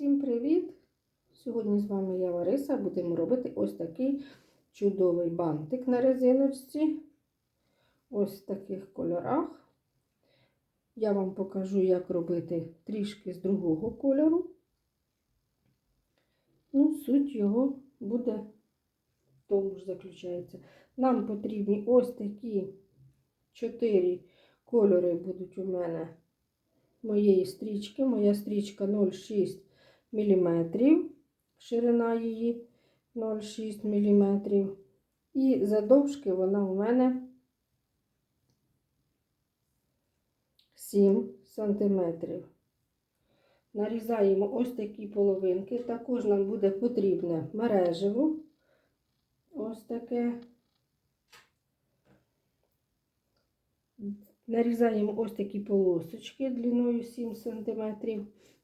Всім привіт! Сьогодні з вами я Лариса. Будемо робити ось такий чудовий бантик на резиночці. Ось в таких кольорах. Я вам покажу, як робити трішки з другого кольору. Ну, суть його буде в тому ж заключається. Нам потрібні ось такі чотири кольори будуть у мене моєї стрічки. Моя стрічка 0,6 мм, ширина її 0,6 мм. І задовжки вона у мене 7 см. Нарізаємо ось такі половинки. Також нам буде потрібне мережево. Ось таке. Нарізаємо ось такі полосочки длиною 7 см.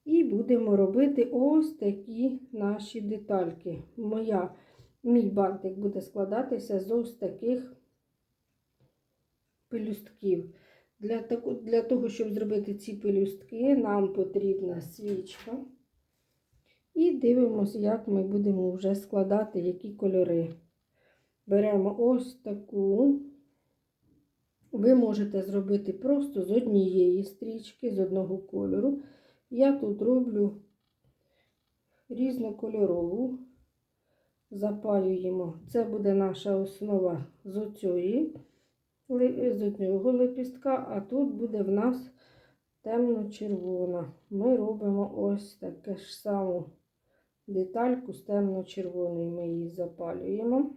І будемо робити ось такі наші детальки. Моя, Мій бантик буде складатися з ось таких пелюстків. Для для того, щоб зробити ці пелюстки, нам потрібна свічка. І дивимося, як ми будемо вже складати які кольори. Беремо ось таку. Ви можете зробити просто з однієї стрічки, з одного кольору. Я тут роблю різнокольорову, запалюємо. Це буде наша основа з оцієї, з одного лепістка, а тут буде в нас темно-червона. Ми робимо ось таке ж саму детальку з темно-червоною. Ми її запалюємо.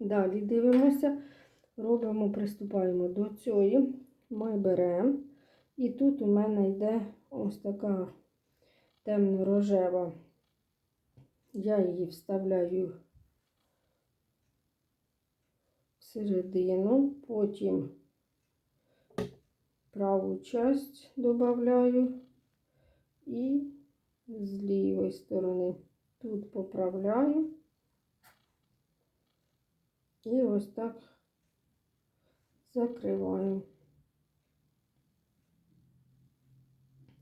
Далі дивимося робимо, приступаємо до цієї, ми беремо, і тут у мене йде ось така темно-рожева. Я її вставляю всередину, потім праву часть додаю і з лівої сторони тут поправляю. І ось так закриваємо.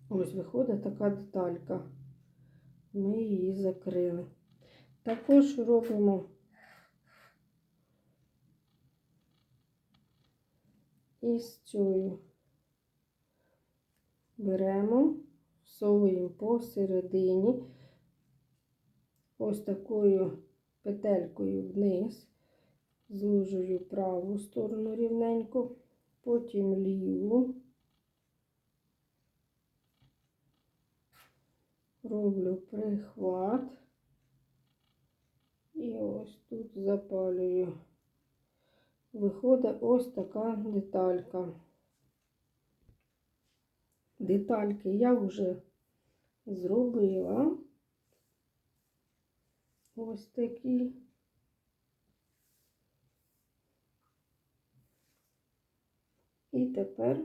Ось виходить така деталька. Ми її закрили. Також робимо із цією беремо, всовуємо посередині, ось такою петелькою вниз зложую праву сторону рівненько, потім ліву, роблю прихват і ось тут запалюю. Виходить ось така деталька. Детальки я вже зробила. Ось такі. І тепер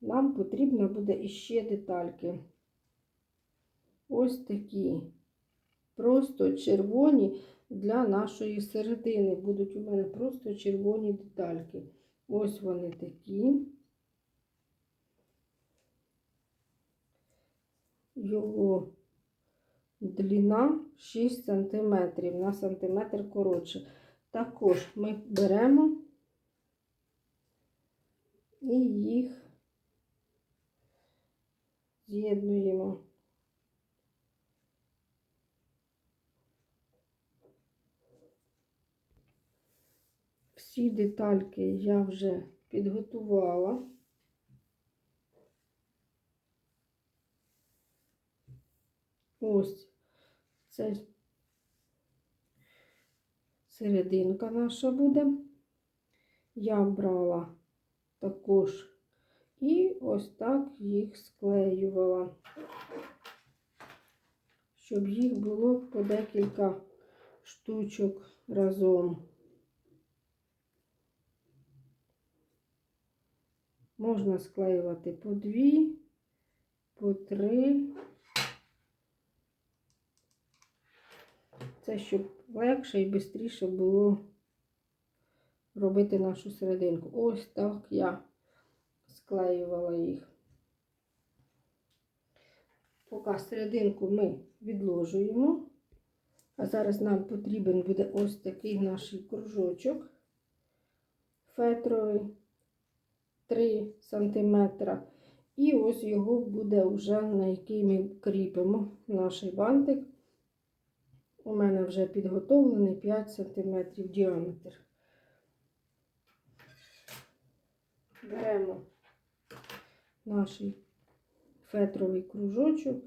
нам потрібно буде іще детальки. Ось такі. Просто червоні для нашої середини. Будуть у мене просто червоні детальки. Ось вони такі. Його длина 6 см, на сантиметр коротше. Також ми беремо і їх з'єднуємо. Всі детальки я вже підготувала. Ось це серединка наша буде. Я брала також і ось так їх склеювала, щоб їх було по декілька штучок разом. Можна склеювати по дві, по три. Це щоб легше і швидше було робити нашу серединку. Ось так я склеювала їх. поки серединку ми відложуємо. А зараз нам потрібен буде ось такий наш кружочок фетровий 3 см. І ось його буде вже, на який ми кріпимо наш бантик. У мене вже підготовлений 5 см діаметр. Беремо наш фетровий кружочок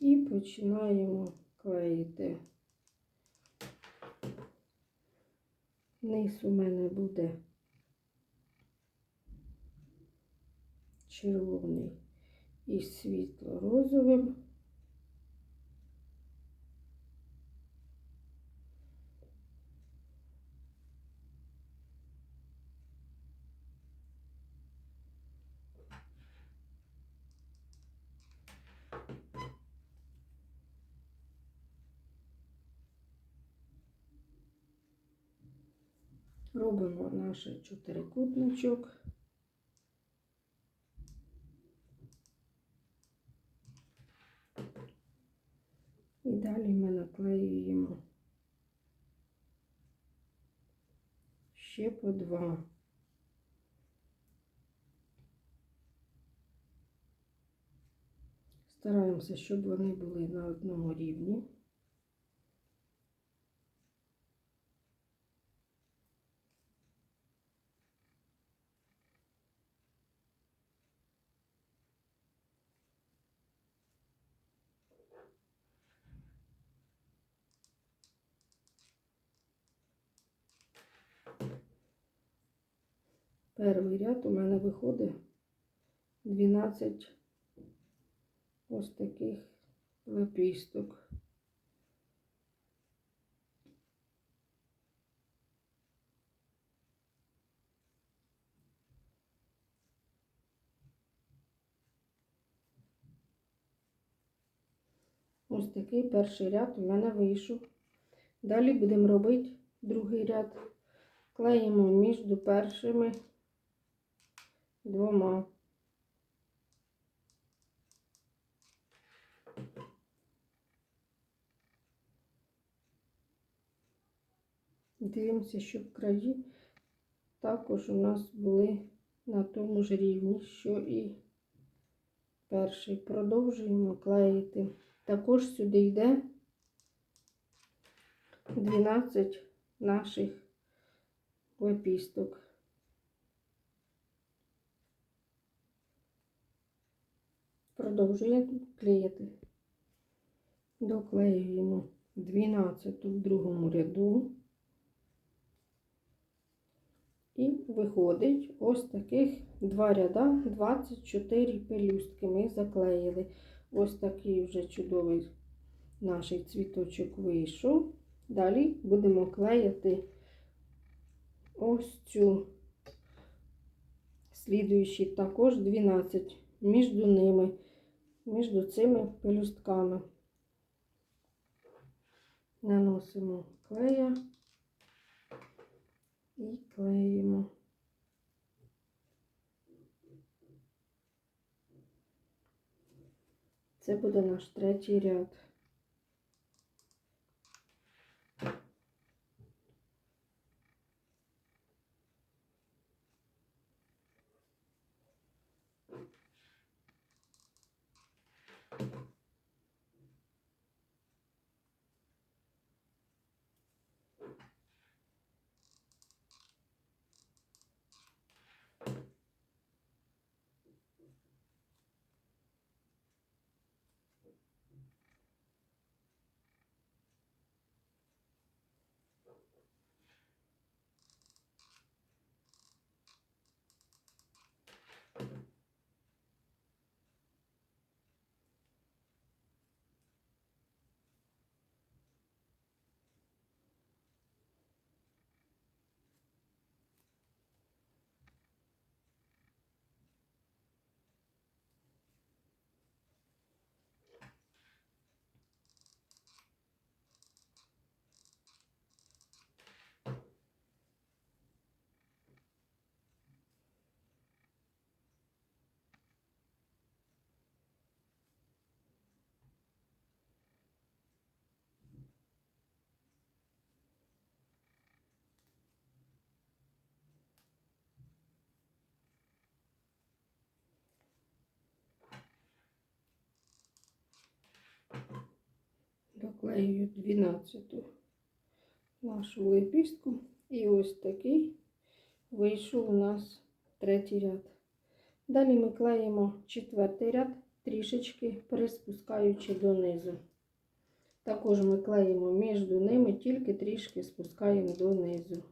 і починаємо клеїти. Низ у мене буде червоний із світло-розовим. Робимо наш чотирикутничок. І далі ми наклеюємо ще по два. Стараємося, щоб вони були на одному рівні. Перший ряд у мене виходить 12 ось таких лепісток. Ось такий перший ряд у мене вийшов. Далі будемо робити другий ряд. Клеїмо між першими двома. Дивимося, щоб краї також у нас були на тому ж рівні, що і перший. Продовжуємо клеїти. Також сюди йде 12 наших лепісток. Продовжуємо клеїти. Доклеюємо 12 в другому ряду. І виходить ось таких два ряда, 24 пелюстки ми заклеїли. Ось такий вже чудовий наш цвіточок вийшов. Далі будемо клеїти ось цю слідуючі також 12 між ними, між цими пелюстками. Наносимо клея і клеїмо. Це буде наш третій ряд. Приклею 12 нашу лепістку. І ось такий вийшов у нас третій ряд. Далі ми клеїмо четвертий ряд, трішечки приспускаючи донизу. Також ми клеїмо між ними, тільки трішки спускаємо донизу.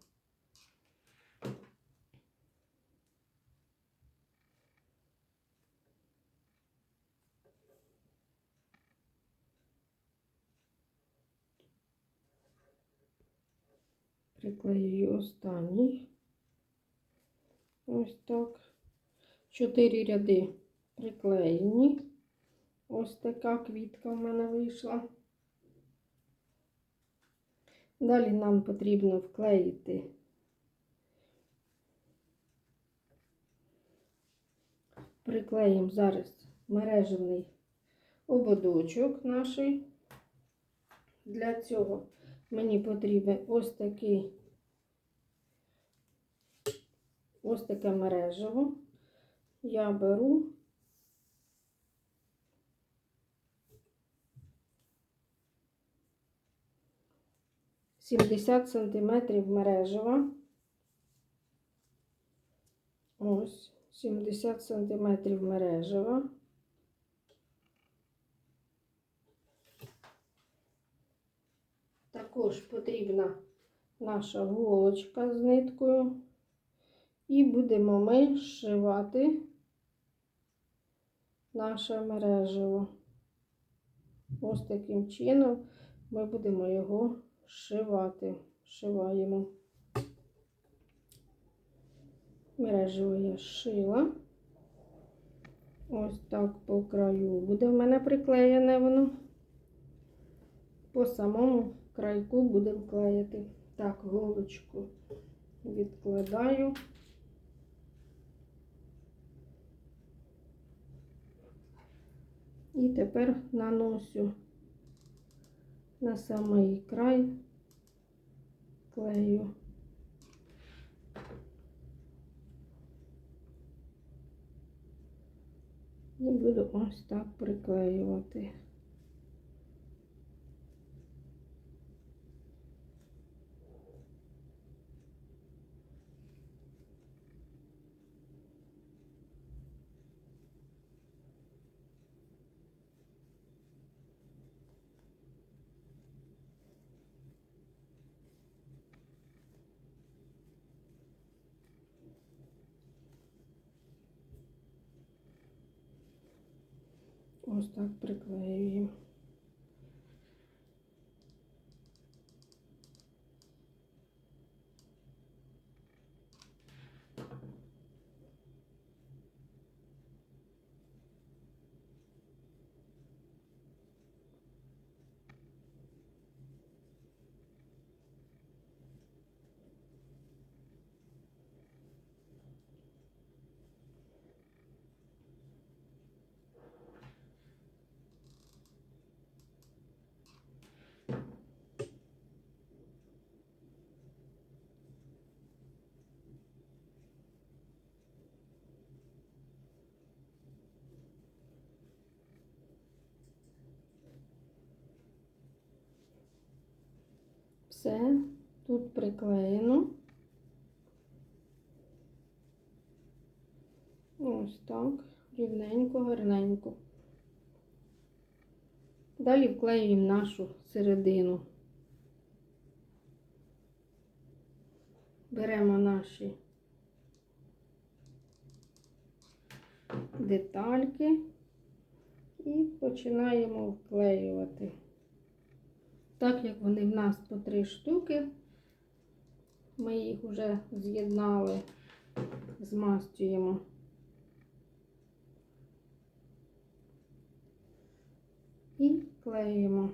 Приклею останній. Ось так. Чотири ряди приклеєні. Ось така квітка в мене вийшла. Далі нам потрібно вклеїти приклеїмо зараз мережевний ободочок наш. Для цього мені потрібен ось такий ось таке мережево. Я беру сімдесят сантиметрів мережева. Ось 70 сантиметрів мережева. Також потрібна наша голочка з ниткою. І будемо ми зшивати наше мережево. Ось таким чином ми будемо його зшивати. Зшиваємо. Мережево я зшила. Ось так по краю буде в мене приклеєне воно. По самому крайку будемо клеїти. Так, голочку відкладаю. І тепер наношу на самий край клею. І буду ось так приклеювати. Ось так приклеюємо. Все тут приклеєно. Ось так, рівненько, гарненько. Далі вклеюємо нашу середину. Беремо наші детальки і починаємо вклеювати. Так як вони в нас по три штуки, ми їх вже з'єднали, змастюємо. І клеїмо.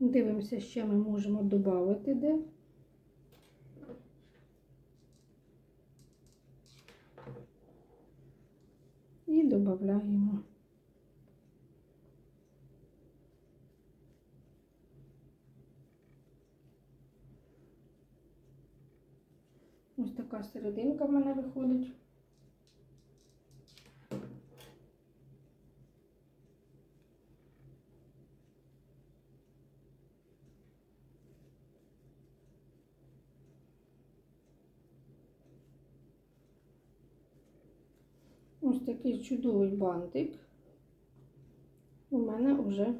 Дивимося, ще ми можемо додати де. І додаємо. Ось така серединка в мене виходить. Ось такий чудовий бантик у мене вже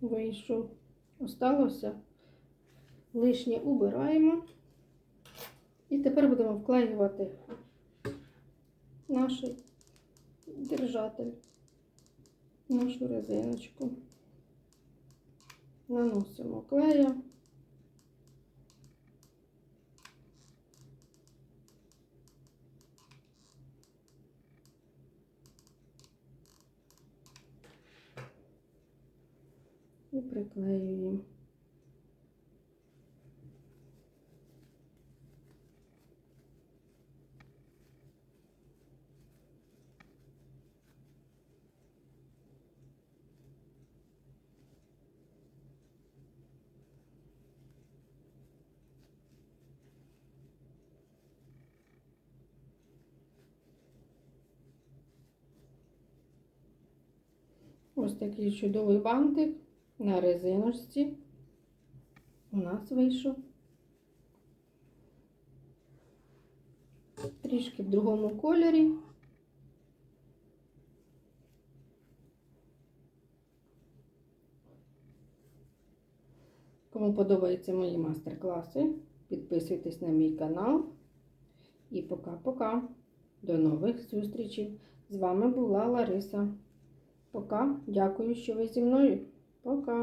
вийшов. Осталося лишнє убираємо. І тепер будемо вклеювати наш держатель, нашу резиночку. Наносимо клея. І приклеюємо. Ось такий чудовий бантик на резиночці у нас вийшов. Трішки в другому кольорі. Кому подобаються мої майстер-класи, підписуйтесь на мій канал. І пока-пока. До нових зустрічей. З вами була Лариса. Пока. Дякую, що ви зі мною. Пока.